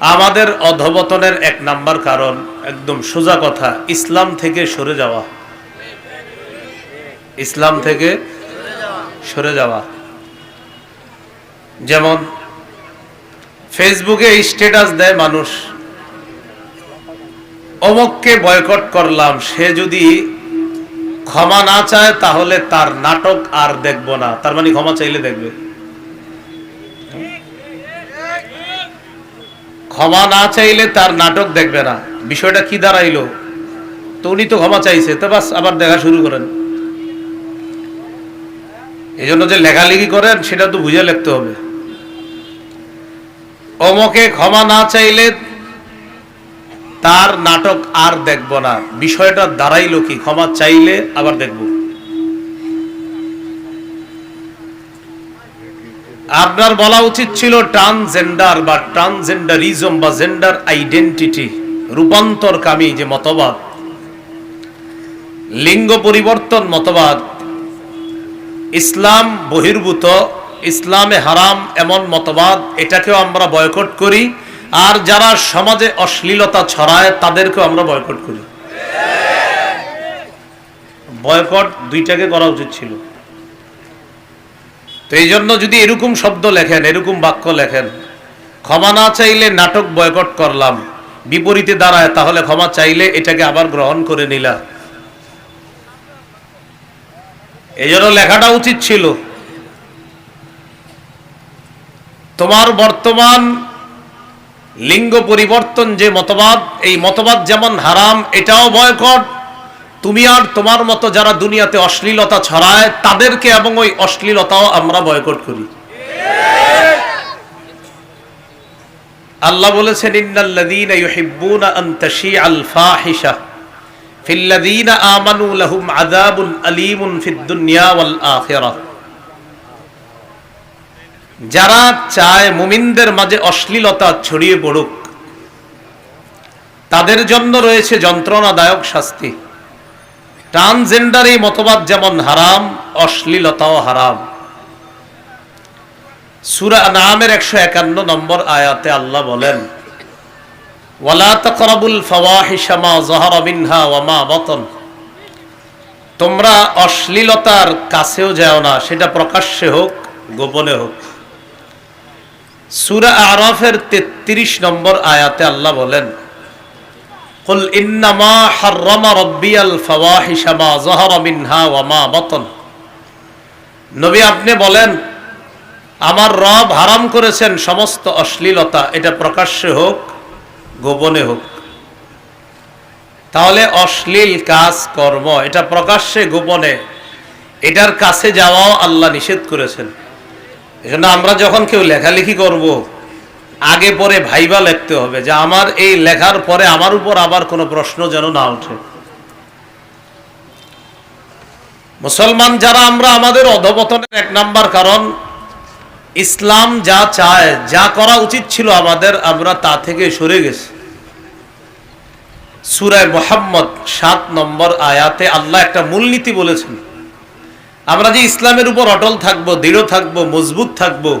আমাদের অধবতনের এক নাম্বার কারণ একদম সোজা কথা, ইসলাম থেকে সরে যাওয়া। ইসলাম থেকে সরে যাওয়া। যেমন, ফেসবুকে স্ট্যাটাস দেয় মানুষ, অমককে বয়কট করলাম, সে যদি ক্ষমা না চায় তাহলে তার নাটক আর দেখব না। তার মানে ক্ষমা চাইলে দেখবে। ক্ষমা না চাইলে তার নাটক দেখবে না। বিষয়টা কি দাঁড়াইলো? তো উনি তো ক্ষমা চাইছে। তো বাস, আবার দেখা শুরু করেন। এই জন্য যে লেখালেখি করেন, সেটা তো বুঝে লিখতে হবে। অমকে ক্ষমা না চাইলে তার নাটক আর দেখব না। বিষয়টা দাঁড়াইলো কি? ক্ষমা চাইলে আবার দেখব। আপনার বলা উচিত ছিল ট্রান্সজেন্ডার বা ট্রান্সজেন্ডারিজম বা জেন্ডার আইডেন্টিটি রূপান্তরকামী যে মতবাদ, লিঙ্গ পরিবর্তন মতবাদ, ইসলাম বহির্ভূত, ইসলামে হারাম এমন মতবাদ, এটাকেও আমরা বয়কট করি। আর যারা সমাজে অশ্লীলতা ছড়ায়, তাদেরকেও আমরা বয়কট করি। বয়কট দুইটাকে করা উচিত ছিল। তো এই জন্য যদি এরকম শব্দ লেখেন, এরকম বাক্য লেখেন, ক্ষমা না চাইলে নাটক বয়কট করলাম, বিপরীতে দাঁড়ায়, তাহলে ক্ষমা চাইলে এটাকে আবার গ্রহণ করে নিলা। এই জন্য লেখাটা উচিত ছিল। তোমার বর্তমান লিঙ্গ পরিবর্তন যে মতবাদ, এই মতবাদ যেমন হারাম, এটাও বয়কট। তুমি আর তোমার মতো যারা দুনিয়াতে অশ্লীলতা ছড়ায়, তাদেরকে এবং ওই অশ্লীলতাও আমরা বয়কট করি। আল্লাহ বলেছেন, ইন্নাল্লাযীনা ইউহিব্বুনা আন তাশিআল ফাহিশা ফিল্লাযীনা আমানু লাহুম আযাবুন আলীমুন ফিদ দুনিয়া ওয়াল আখিরাহ। যারা চায় মুমিনদের মাঝে অশ্লীলতা ছড়িয়ে পড়ুক, তাদের জন্য রয়েছে যন্ত্রণাদায়ক শাস্তি। ট্রান্সজেন্ডার এই মতবাদ যেমন হারাম, অশ্লীলতাও হারাম। সুরা নামের একশো একান্ন নম্বর আয়াতে আল্লাহ বলেন, ওয়ালা তাকরাবুল ফাওয়াহিশা মা যাহারা মিনহা ওয়া মা তোমরা অশ্লীলতার কাছেও যাও না, সেটা প্রকাশ্যে হোক, গোপনে হোক। সুরা আরফের তেত্রিশ নম্বর আয়াতে আল্লাহ বলেন قل إنما حرم ربي الفواحش ما ظهر منها وما بطن নবী আপনি বলেন আমার রব হারাম করেছেন সমস্ত অশ্লীলতা এটা প্রকাশ্যে হোক গোপনে হোক তাহলে অশ্লীল কাজ কর্ম এটা প্রকাশ্যে গোপনে এটার কাছে যাওয়াও আল্লাহ নিষেধ করেছেন এজন্য আমরা যখন কেউ লেখালেখি করব আগে পরে ভাইবা লিখতে হবে যে আমার এই লেখার পরে আমার উপর আবার কোনো প্রশ্ন যেন না ওঠে। মুসলমান যারা, আমরা আমাদের অধপতনের এক নাম্বার কারণ, ইসলাম যা চায়, যা করা উচিত ছিল আমাদের, আমরা তা থেকে সরে গেছি। সুরায় মোহাম্মদ সাত নম্বর আয়াতে আল্লাহ একটা মূলনীতি বলেছেন। আমরা যে ইসলামের উপর অটল থাকব, দৃঢ় থাকব, মজবুত থাকব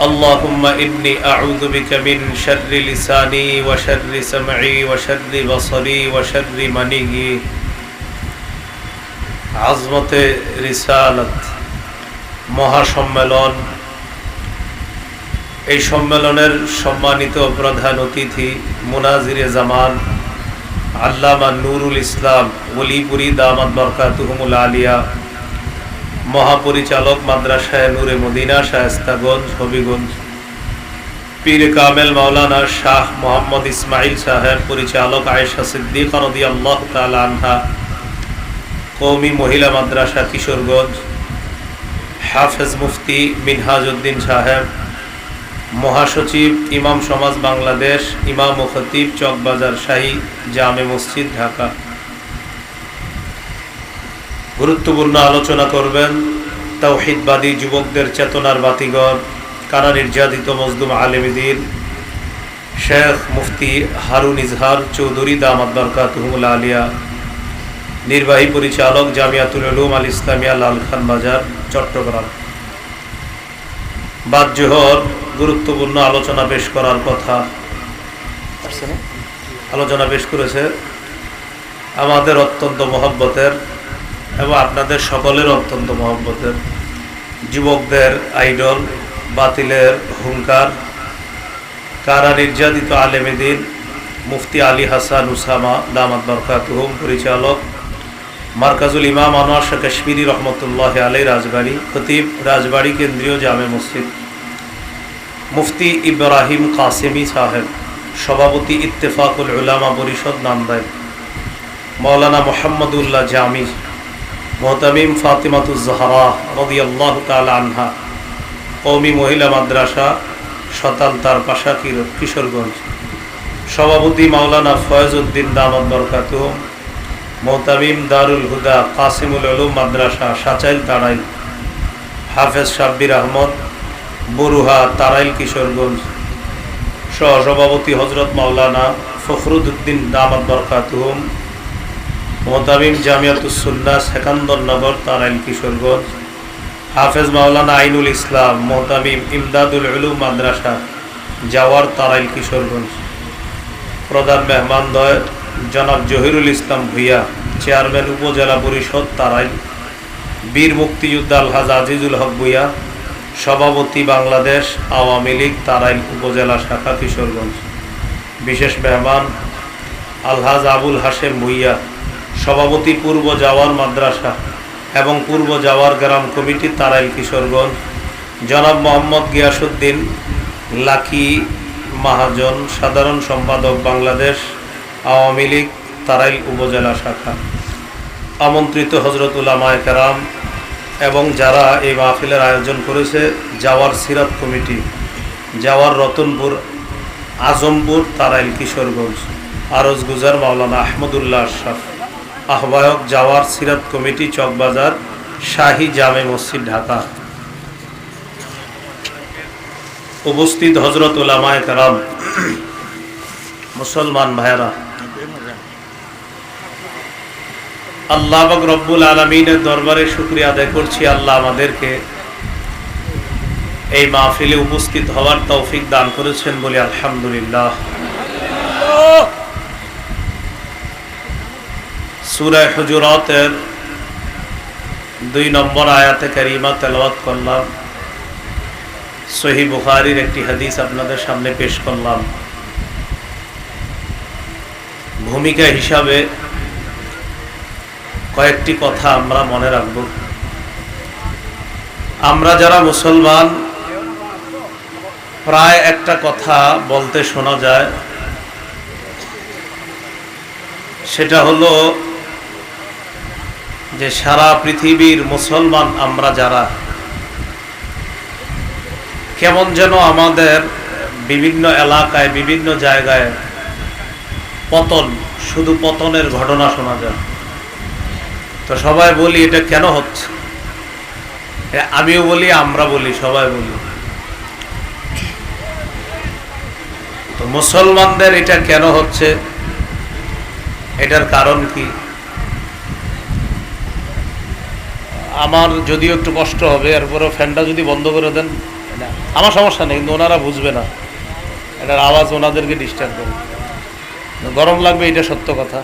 اللهم إني أعوذ بك من شر لساني وشر سمعي وشر بصري وشر مني আজমতে রিসালাত মহাসম্মেলন এই সম্মেলনের সম্মানিত প্রধান অতিথি মুনাজিরে জামান আল্লামা নুরুল ইসলাম ওলিপুরি দামাদ বরকাতুহমুল আলিয়া মহাপরিচালক মাদ্রাসায় নূরে মদিনা, শায়স্তাগঞ্জ, হবিগঞ্জ। পীর কামেল মাওলানা শাহ মোহাম্মদ ইসমাইল সাহেব, পরিচালক আয়েশা সিদ্দিক রদি আল্লাহ আনহা। কৌমি মহিলা মাদ্রাসা, কিশোরগঞ্জ। হাফেজ মুফতি মিনহাজউদ্দিন সাহেব। মহাসচিব ইমাম সমাজ বাংলাদেশ, ইমাম ও খতিব চকবাজার শাহী জামে মসজিদ, ঢাকা। গুরুত্বপূর্ণ আলোচনা করবেন তাওহিদবাদী যুবকদের চেতনার বাতিগর কারা নির্যাতিত মজদুম আলেমদিন শেখ মুফতি হারুন ইজহার চৌধুরী দামাদ বরকাতুহুল আলিয়া, নির্বাহী পরিচালক জামিয়াতুল উলুম আল ইসলামিয়া লাল খান বাজার, চট্টগ্রাম। বাদ জোহর গুরুত্বপূর্ণ আলোচনা পেশ করার কথা। আলোচনা পেশ করেছে। আমাদের অত্যন্ত মহব্বতের এবং আপনাদের সকলের অত্যন্ত মহব্বতের, যুবকদের আইডল, বাতিলের হুঙ্কার, কারা নির্যাতিত আলেমেদিন মুফতি আলী হাসান উসামা দামাদ বরকাতুহুম পরিচালক, মার্কাজুল ইমাম আনোয়ার শাহ কাশ্মীরি রহমতুল্লাহ আলী রাজবাড়ি, খতিব রাজবাড়ি কেন্দ্রীয় জামে মসজিদ, মুফতি ইব্রাহিম কাসেমি সাহেব, সভাপতি ইত্তেফাকুল উলামা পরিষদ নান্দায় মৌলানা মোহাম্মদুল্লাহ জামি মোহতামিম ফাতিমাতুজ্জাহরা রদি আল্লাহ আনহা কৌমি মহিলা মাদ্রাসা, সতাল তার পাশা কিশোরগঞ্জ। সভাপতি মাওলানা ফয়েজউদ্দিন দামদ বরকাত মোহতামিম দারুল হুদা কাসিমুল আলম মাদ্রাসা, সাচাইল তারাইল। হাফেজ সাব্বির আহমদ, বরুহা তারাইল কিশোরগঞ্জ। সহসভাপতি হজরত মাওলানা ফখরুদ্দিন দামদ বরকাতুম মোহতামিম জামিয়াতুসুল্লাহ সেকান্দরনগর তারাইল কিশোরগঞ্জ। হাফেজ মাওলানা আইনুল ইসলাম মোহতামিম ইমদাদুল উলুম মাদ্রাসা, জাওয়ার তারাইল কিশোরগঞ্জ। প্রধান মেহমানদয় জনাব জহিরুল ইসলাম ভুইয়া, চেয়ারম্যান উপজেলা পরিষদ তারাইল বীর মুক্তিযোদ্ধা আলহাজ আজিজুল হক ভুইয়া, সভাপতি বাংলাদেশ আওয়ামী লীগ তারাইল উপজেলা শাখা কিশোরগঞ্জ। বিশেষ মেহমান আলহাজ আবুল হাশেম ভুইয়া সভাপতি পূর্ব জাওয়ার মাদ্রাসা এবং পূর্ব জাওয়ার গ্রাম কমিটি তারাইল কিশোরগঞ্জ। জনাব মোহাম্মদ গিয়াসুদ্দিন লাকি মাহাজন, সাধারণ সম্পাদক বাংলাদেশ আওয়ামী লীগ, তারাইল উপজেলা শাখা। আমন্ত্রিত হজরতুল আমায় কেরাম এবং যারা এই মাহফিলের আয়োজন করেছে যাওয়ার সিরাত কমিটি যাওয়ার রতনপুর, আজমপুর, তারাইল কিশোরগঞ্জ। আরজ গুজার মাওলানা আহমদুল্লাহ আশরাফ। আহ্বায়ক যাওয়ার সিরাত কমিটি চকবাজার শাহী জামে মসজিদ, ঢাকা। উপস্থিত হজরত উলামায় কারাম মুসলমান ভাইয়েরা। আল্লাহ রব্বুল আলমিনের দরবারে শুক্রিয়া আদায় করছি, আল্লাহ আমাদেরকে এই মাহফিলে উপস্থিত হওয়ার তৌফিক দান করেছেন বলে আলহামদুলিল্লাহ। সুরায় হুজুরতের দুই নম্বর আয়াতে কারিমা তেলাওয়াত করলাম। সহি বুখারির একটি হাদিস আপনাদের সামনে পেশ করলাম। ভূমিকা হিসাবে কয়েকটি কথা আমরা মনে রাখব। আমরা যারা মুসলমান, প্রায় একটা কথা বলতে শোনা যায়। সেটা হলো যে সারা পৃথিবীর মুসলমান আমরা যারা, কেমন যেন আমাদের বিভিন্ন এলাকায়, বিভিন্ন জায়গায় পতন, শুধু পতনের ঘটনা শোনা যায়। তো সবাই বলি, এটা কেন হচ্ছে? আমিও বলি, আমরা বলি, সবাই বলি। তো মুসলমানদের এটা কেন হচ্ছে? এটার কারণ কি? আমার যদিও একটু কষ্ট হবে, এরপরেও ফ্যানটা যদি বন্ধ করে দেন, আমার সমস্যা নেই, কিন্তু ওনারা বুঝবে না। এটার আওয়াজ ওনাদেরকে ডিস্টার্ব করে। গরম লাগবে, এটা সত্য কথা।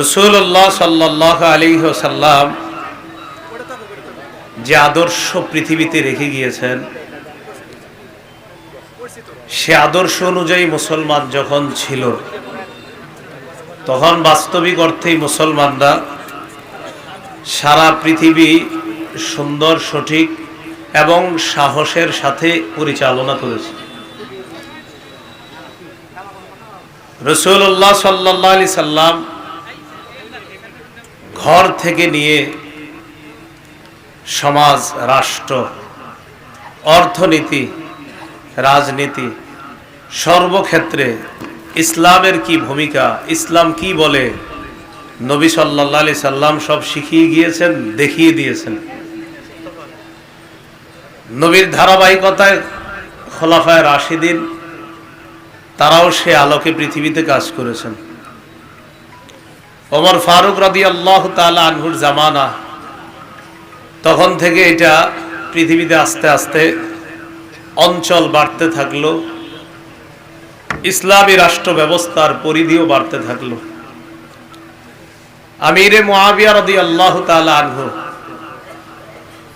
রসুল্লাহ সাল্লাহ আলী সাল্লাম যে আদর্শ পৃথিবীতে রেখে গিয়েছেন সে আদর্শ অনুযায়ী মুসলমান যখন ছিল, তখন বাস্তবিক অর্থেই মুসলমানরা সারা পৃথিবী সুন্দর, সঠিক এবং সাহসের সাথে পরিচালনা করেছে। রসুল্লাহ সাল্লাহ আলি সাল্লাম ঘর থেকে নিয়ে সমাজ, রাষ্ট্র, অর্থনীতি রাজনীতি, সর্বক্ষেত্রে ইসলামের কি ভূমিকা, ইসলাম কি বলে? নবী সাল্লা সাল্লাম সব শিখিয়ে গিয়েছেন, দেখিয়ে দিয়েছেন। নবীর ধারাবাহিকতায় খোলাফায় রাশিদিন, তারাও সে আলোকে পৃথিবীতে কাজ করেছেন। ওমর ফারুক রাদি আল্লাহ তালা আনহুর জামানা, তখন থেকে এটা পৃথিবীতে আস্তে আস্তে অঞ্চল বাড়তে থাকল, ইসলামী রাষ্ট্র ব্যবস্থার পরিধিও বাড়তে থাকল। আমিরে মোয়াবিয়া রদি আল্লাহ তালা আনহু,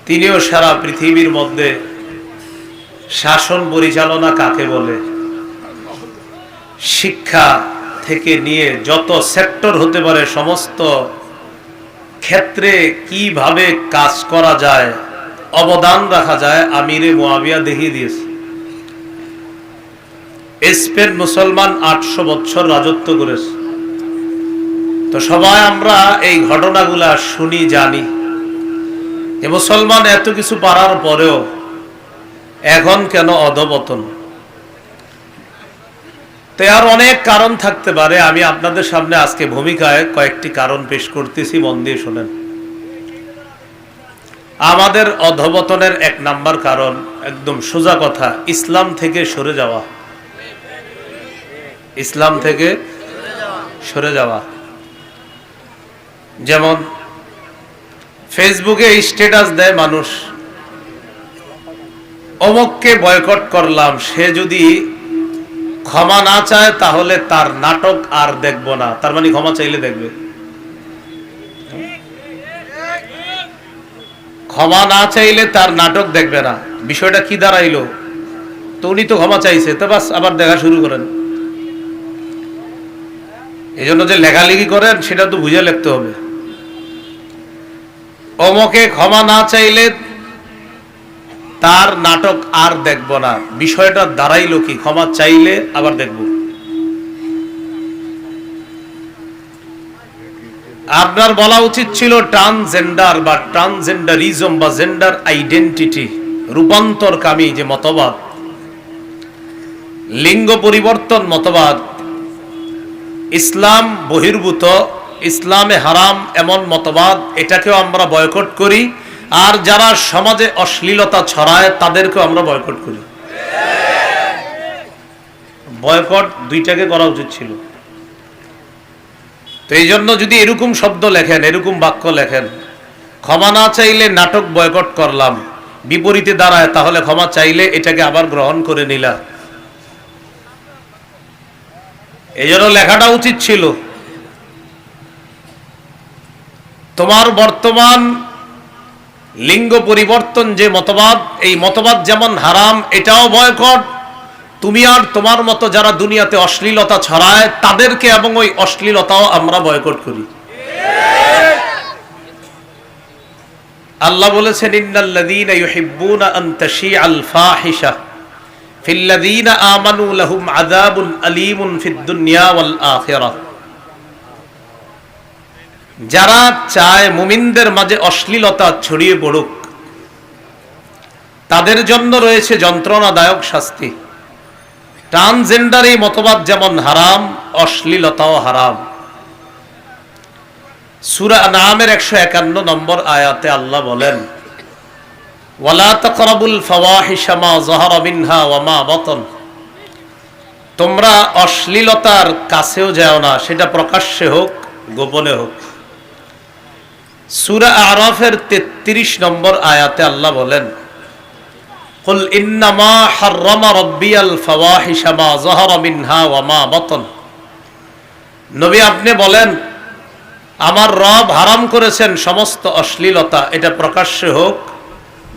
তিনিও সারা পৃথিবীর মধ্যে শাসন পরিচালনা কাকে বলে? শিক্ষা থেকে নিয়ে যত সেক্টর হতে পারে, সমস্ত ক্ষেত্রে কীভাবে কাজ করা যায় অবদান রাখা যায় আমিরে মোয়াবিয়া দেখিয়ে দিয়েছে। স্পেন মুসলমান আটশো বছর রাজত্ব করেছে। তো সবাই আমরা এই ঘটনাগুলা শুনি, জানি। যে মুসলমান এত কিছু পারার পরেও এখন কেন অধপতন? তো আর অনেক কারণ থাকতে পারে। আমি আপনাদের সামনে আজকে ভূমিকায় কয়েকটি কারণ পেশ করতেছি, মন দিয়ে শোনেন। আমাদের অধবতনের এক নাম্বার কারণ, একদম সোজা কথা, ইসলাম থেকে সরে যাওয়া। ইসলাম থেকে সরে যাওয়া। যেমন, ফেসবুকে স্ট্যাটাস দেয় মানুষ, অমককে বয়কট করলাম, সে যদি ক্ষমা না চায় তাহলে তার নাটক আর দেখব না। তার মানে ক্ষমা চাইলে দেখবে। ক্ষমা না চাইলে তার নাটক দেখবে না। বিষয়টা কি দাঁড়াইলো? তো উনি তো ক্ষমা চাইছে, তো বাস আবার দেখা শুরু করেন। এই জন্য যে লেখালেখি করেন, সেটা তো বুঝে লিখতে হবে। অমকে ক্ষমা না চাইলে তার নাটক আর দেখব না। বিষয়টা দাঁড়াইলো কি, ক্ষমা চাইলে আবার দেখব। আপনার বলা উচিত ছিল ট্রান্সজেন্ডার বা ট্রান্সজেন্ডারিজম বা জেন্ডার আইডেন্টিটি রূপান্তরকামী যে মতবাদ, লিঙ্গ পরিবর্তন মতবাদ, ইসলাম বহির্ভূত, ইসলামে হারাম এমন মতবাদ, এটাকেও আমরা বয়কট করি। আর যারা সমাজে অশ্লীলতা ছড়ায়, তাদেরকেও আমরা বয়কট করি। বয়কট দুইটাকে করা উচিত ছিল। তো এই জন্য যদি এরকম শব্দ লেখেন, এরকম বাক্য লেখেন, ক্ষমা না চাইলে নাটক বয়কট করলাম, বিপরীতে দাঁড়ায়, তাহলে ক্ষমা চাইলে এটাকে আবার গ্রহণ করে নিলা। এই জন্য লেখাটা উচিত ছিল। তোমার বর্তমান লিঙ্গ পরিবর্তন যে মতবাদ, এই মতবাদ যেমন হারাম, এটাও বয়কট। তুমি আর তোমার মতো যারা দুনিয়াতে অশ্লীলতা ছড়ায়, তাদেরকে এবং ওই অশ্লীলতাও আমরা বয়কট করি। আল্লাহ বলেছেন, ইন্নাল্লাযীনা ইউহিব্বুনা আন তাশিআল ফাহিশা ফিল্লাযীনা আমানু লাহুম আযাবুন আলীমুন ফিদ দুনিয়া ওয়াল আখিরাহ যারা চায় মুমিনদের মাঝে অশ্লীলতা ছড়িয়ে পড়ুক, তাদের জন্য রয়েছে যন্ত্রণাদায়ক শাস্তি। ট্রান্সজেন্ডার এই মতবাদ যেমন হারাম, অশ্লীলতাও হারাম। সুরা নামের একশো একান্ন নম্বর আয়াতে আল্লাহ বলেন, ওয়ালা তকরাবুল ফাওয়াহিশা মা যাহারা মিনহা ওয়া মা তোমরা অশ্লীলতার কাছেও যাও না, সেটা প্রকাশ্যে হোক, গোপনে হোক। সুরা আরাফের তেত্রিশ নম্বর আয়াতে আল্লাহ বলেন قل إنما حرم ربي الفواحش ما ظهر منها وما بطن নবী আপনি বলেন আমার রব হারাম করেছেন সমস্ত অশ্লীলতা এটা প্রকাশ্যে হোক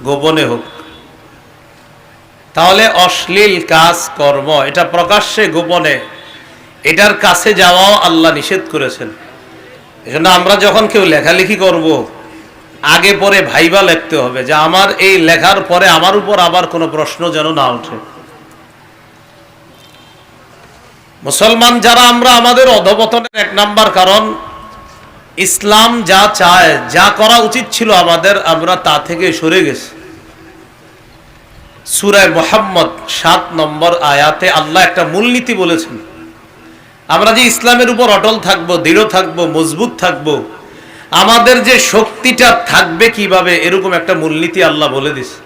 গোপনে হোক তাহলে অশ্লীল কাজ কর্ম এটা প্রকাশ্যে গোপনে এটার কাছে যাওয়াও আল্লাহ নিষেধ করেছেন এজন্য আমরা যখন কেউ লেখালেখি করব আগে পরে ভাইবা লিখতে হবে যে আমার এই লেখার পরে আমার উপর আবার কোনো প্রশ্ন যেন না ওঠে। মুসলমান যারা, আমরা আমাদের অধপতনের এক নাম্বার কারণ, ইসলাম যা চায়, যা করা উচিত ছিল আমাদের, আমরা তা থেকে সরে গেছি। সুরায় মোহাম্মদ সাত নম্বর আয়াতে আল্লাহ একটা মূলনীতি বলেছেন, আমরা যে ইসলামের উপর অটল থাকব, দৃঢ় থাকব, মজবুত থাকব আমাদের যে শক্তিটা থাকবে কীভাবে এরকম একটা মূলনীতি আল্লাহ বলে দিছে।